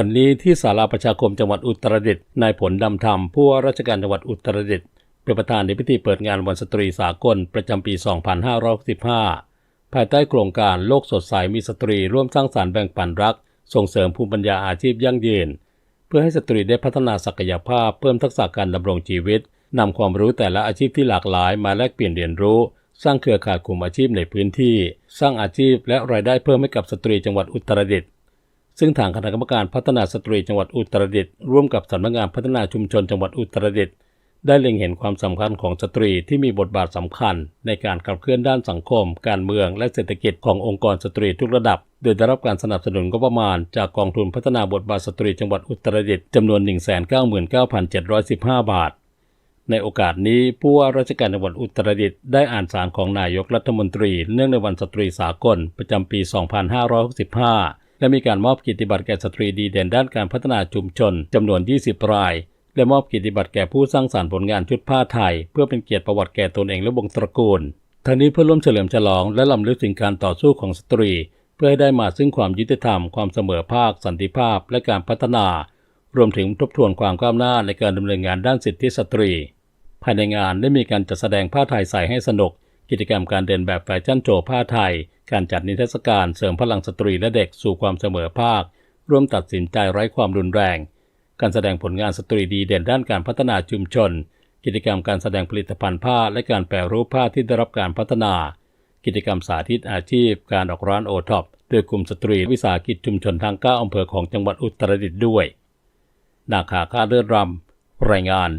วันนี้ที่ศาลาประชาคมจังหวัดอุตรดิตถ์นายผลดำธรรมผู้ว่าราชการจังหวัดอุตรดิตถ์เป็นประธานในพิธีเปิดงานวันสตรีสากลประจำปี 2565 ภายใต้โครงการโลกสดใสมีสตรีร่วมสร้างสารรค์แบ่งปันรัก ส่งเสริมภูมิปัญญาอาชีพยั่งยืน เพื่อให้สตรีได้พัฒนาศักยภาพเพิ่มทักษะการดำรงชีวิตนำความรู้แต่ละอาชีพที่หลากหลายมาแลกเปลี่ยนเรียนรู้ สร้างเครือข่ายกลุ่มอาชีพในพื้นที่ สร้างอาชีพและรายได้เพิ่มให้กับสตรีจังหวัดอุตรดิตถ์ ซึ่งทางคณะกรรมการพัฒนาสตรีจังหวัดอุตรดิตถ์ร่วมกับสำนักงานพัฒนาชุมชนจังหวัดอุตรดิตถ์ได้เล็งเห็นความสำคัญของสตรีที่มีบทบาทสำคัญ ในการขับเคลื่อนด้านสังคม การเมืองและเศรษฐกิจขององค์กรสตรีทุกระดับ โดยได้รับการสนับสนุนงบประมาณ จากกองทุนพัฒนาบทบาทสตรีจังหวัดอุตรดิตถ์จำนวน 199,715 บาท ในโอกาสนี้ผู้ว่าราชการจังหวัดอุตรดิตถ์ได้อ่านสารของนายกรัฐมนตรี เนื่องในวันสตรีสากลประจำปี 2565 และมีการมอบกิตติบัตรแก่สตรีดีเด่นด้านการพัฒนาชุมชนจำนวน 20 ราย และมอบกิตติบัตรแก่ผู้สร้างสารรค์ผลงานชุดผ้าไทย เพื่อเป็นเกียรติประวัติแก่ตนเองและวงตระกูลทั้งนี้เพื่อร่วมเฉลิมฉลองและลำลึกถึงการต่อสู้ของสตรี เพื่อให้ได้มาซึ่งความยุติธรรม ความเสมอภาค สันติภาพ และการพัฒนา รวมถึงทบทวนความก้าวหน้าในการดำเนินงานด้านสิทธิสตรี ภายในงานได้มีการจัดแสดงผ้าไทยใส่ให้สนุก กิจกรรมการเดินแบบแฟชั่นโชว์ผ้าไทย การจัดนิทรรศการเสริมพลังสตรีและเด็กสู่ความเสมอภาค ร่วมตัดสินใจไร้ความรุนแรง การแสดงผลงานสตรีดีเด่นด้านการพัฒนาชุมชน กิจกรรมการแสดงผลิตภัณฑ์ผ้าและการแปรรูปผ้าที่ได้รับการพัฒนา กิจกรรมสาธิตอาชีพ การออกร้านโอท็อปโดยกลุ่มสตรีวิสาหกิจชุมชนทางก้าอำเภอของจังหวัดอุตรดิตถ์ด้วย นาคาค่าเลือดรำรายงาน